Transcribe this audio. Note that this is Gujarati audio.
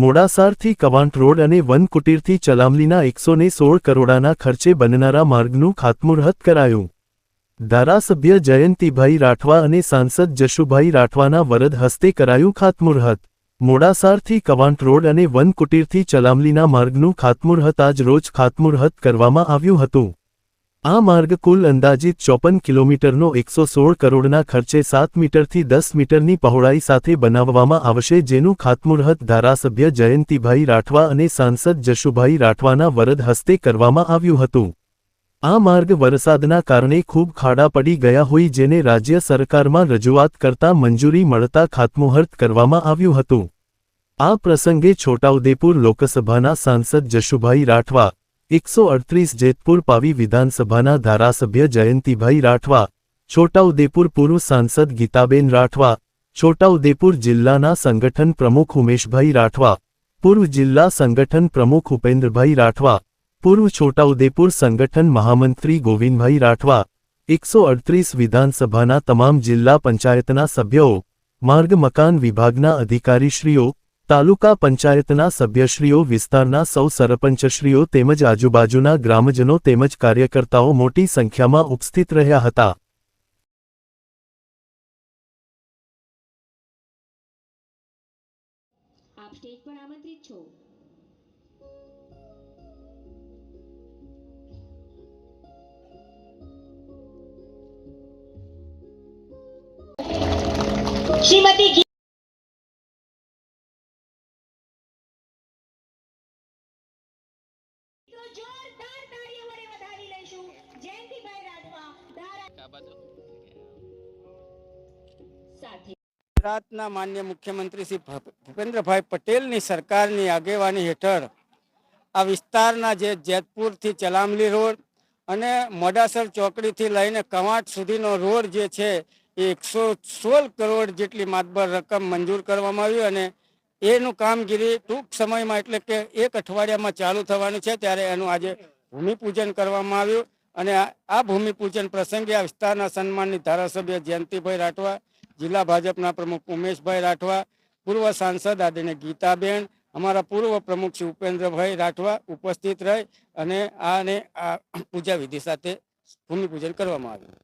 મોડાસારથી કવાંટ રોડ અને વનકુટીરથી ચલામલીના એકસો ને સોળ કરોડાના ખર્ચે બનનારા માર્ગનું ખાતમુહૂર્ત કરાયું. ધારાસભ્ય જયંતિભાઈ રાઠવા અને સાંસદ જશુભાઈ રાઠવાના વરદ હસ્તે કરાયું ખાતમુહૂર્ત. મોડાસારથી કવાંટ રોડ અને વનકુટીરથી ચલામલીના માર્ગનું ખાતમુહૂર્ત આજ રોજ ખાતમુહૂર્ત કરવામાં આવ્યું હતું. આ માર્ગ કુલ અંદાજિત ચોપન કિલોમીટરનો એકસો સોળ કરોડના ખર્ચે સાત મીટરથી દસ મીટરની પહોળાઈ સાથે બનાવવામાં આવશે જેનું ખાતમુહૂર્ત ધારાસભ્ય જયંતિભાઈ રાઠવા અને સાંસદ જશુભાઈ રાઠવાના વરદ હસ્તે કરવામાં આવ્યું હતું. આ માર્ગ વરસાદના કારણે ખૂબ ખાડા પડી ગયા હોય જેને રાજ્ય સરકારમાં રજૂઆત કરતા મંજૂરી મળતા ખાતમુહૂર્ત કરવામાં આવ્યું હતું. આ પ્રસંગે છોટાઉદેપુર લોકસભાના સાંસદ જશુભાઈ રાઠવા એકસો અડત્રીસ જેતપુર પાવી વિધાનસભાના ધારાસભ્ય જયંતિભાઈ રાઠવા, છોટાઉદેપુર પૂર્વ સાંસદ ગીતાબેન રાઠવા, છોટાઉદેપુર જિલ્લાના સંગઠન પ્રમુખ ઉમેશભાઈ રાઠવા, પૂર્વ જિલ્લા સંગઠન પ્રમુખ ઉપેન્દ્રભાઈ રાઠવા, પૂર્વ છોટાઉદેપુર સંગઠન મહામંત્રી ગોવિંદભાઈ રાઠવા, એકસો અડત્રીસ વિધાનસભાના તમામ જિલ્લા પંચાયતના સભ્યો, માર્ગ મકાન વિભાગના અધિકારીશ્રીઓ તાલુકા પંચાયતના સભ્યશ્રીઓ, વિસ્તારના સૌ સરપંચશ્રીઓ તેમજ આજુબાજુના ગ્રામજનો તેમજ કાર્યકર્તાઓ મોટી સંખ્યામાં ઉપસ્થિત રહ્યા હતા. શ્રીમતી જોરદાર તાળીઓ વડે વધાવી લઈશું જયંતિભાઈ રાઠવા સાથે. ગુજરાતના માન્ય મુખ્યમંત્રી શ્રી ભૂપેન્દ્રભાઈ પટેલની સરકારની આગેવાની હેઠળ આ વિસ્તારના જે જેતપુરથી ચલામલી રોડ અને મોડાસર ચોકડીથી લઈને કવાંટ સુધીનો રોડ જે છે એ એકસો સોળ કરોડ જેટલી માતબર રકમ મંજૂર કરવામાં આવી અને એનું કામગીરી ટૂંક સમયમાં એટલે કે એક અઠવાડિયામાં ચાલુ થવાનું છે, ત્યારે એનું આજે ભૂમિપૂજન કરવામાં આવ્યું અને આ- ભૂમિપૂજન પ્રસંગે આ વિસ્તારના સન્માનની ધારાસભ્ય જયંતિભાઈ રાઠવા, જિલ્લા ભાજપના પ્રમુખ ઉમેશભાઈ રાઠવા, પૂર્વ સાંસદ આદરણીય ગીતાબેન, અમારા પૂર્વ પ્રમુખ શ્રી ઉપેન્દ્રભાઈ રાઠવા ઉપસ્થિત રહી અને આને આ પૂજા વિધિ સાથે ભૂમિપૂજન કરવામાં આવ્યું.